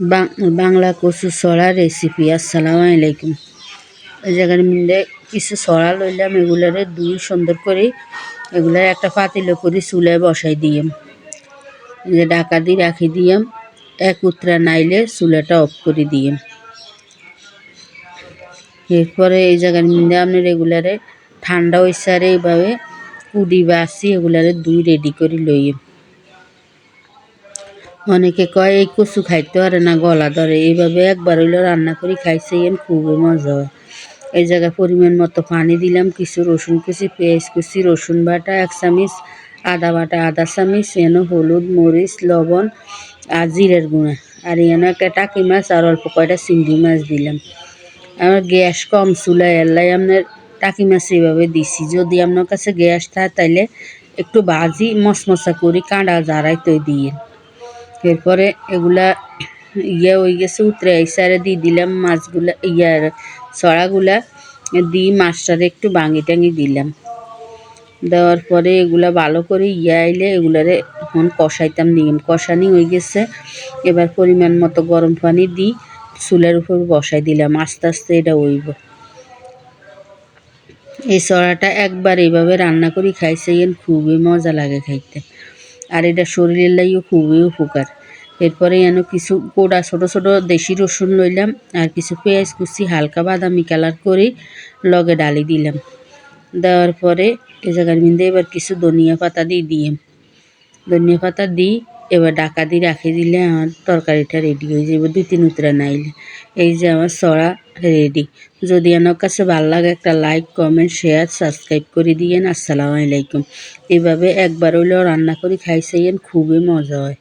বাংলা কচু ছড়া রেসিপি আসসালামু আলাইকুম। এই জায়গার মধ্যে কিছু ছড়া লইলাম, এগুলারে দুই সুন্দর করে এগুলার একটা পাতিলে করে চুলায় বসাই দিয়াম। যে ডাকা দিয়ে রাখি দিয়াম, এক উতরা নাইলে চুলাটা অফ করে দিয়াম। এরপরে এই জায়গার মধ্যে আপনার এগুলারে ঠান্ডা আর এইভাবে কুডি বাসি এগুলারে দুই রেডি করে লইয়াম। অনেকে কয়, এই কচু খাইতে পারে না, গলা ধরে। এইভাবে একবার হইল রান্না করে খাইছে এন খুবই মজা হয়। এই জায়গায় পরিমাণ মতো পানি দিলাম, কিছু রসুন কুচি, পেঁয়াজ কুচি, রসুন বাটা, এক চামিচ, আদা বাটা আধা চামিচ, এন হলুদ, মরিচ, লবণ আর জিরের গুঁড়া। আর এন একটা টাকি মাছ আর অল্প কয়টা চিংড়ি মাছ দিলাম। আমার গ্যাস কম চুলায় এলাই আপনার টাকি মাছ এইভাবে দিছি। যদি আপনার কাছে গ্যাস থাকে, তাইলে একটু ভাজি মশমশা করি, কাঁড়া জারাই তো দিয়ে। এরপরে এগুলা ইয়ে হয়ে গেছে, উতরে আইসে আর দিয়ে দিলাম মাছগুলা ইয়ার ছড়াগুলা, দিয়ে মাছটারে একটু ভাঙি টাঙি দিলাম। দেওয়ার পরে এগুলা ভালো করে ইয়ে আইলে এগুলারে এখন কষাইতাম নিয়ম কষানি হয়ে গেছে। এবার পরিমাণ মতো গরম পানি দিই চুলের উপর বসাই দিলাম, আস্তে আস্তে এটা হইব। এই ছড়াটা একবার এইভাবে রান্না করে খাইছে খুবই মজা লাগে খাইতে। আর এটা শরীরের লাগিও খুবই উপকার। এরপরে যেন কিছু গোড়া ছোট ছোট দেশি রসুন লইলাম আর কিছু পেঁয়াজ কুচি, হালকা বাদামি কালার করে লগে ডালি দিলাম। দেওয়ার পরে এ জায়গার মধ্যে এবার কিছু ধনিয়া পাতা দিয়ে দিয়ে ধনিয়া পাতা দিই এবার ডাকা দিয়ে রাখি দিলে আমার তরকারিটা রেডি হয়ে যাবে দুই তিন উতরা নাইলে। এই যে আমার সরা রেডি যদি আমার কাছে ভালো লাগে একটা লাইক কমেন্ট শেয়ার সাবস্ক্রাইব করে দিয়েন। আসসালামু আলাইকুম। এভাবে একবার হইলেও রান্না করে খাইছেন, খুবই মজা হয়।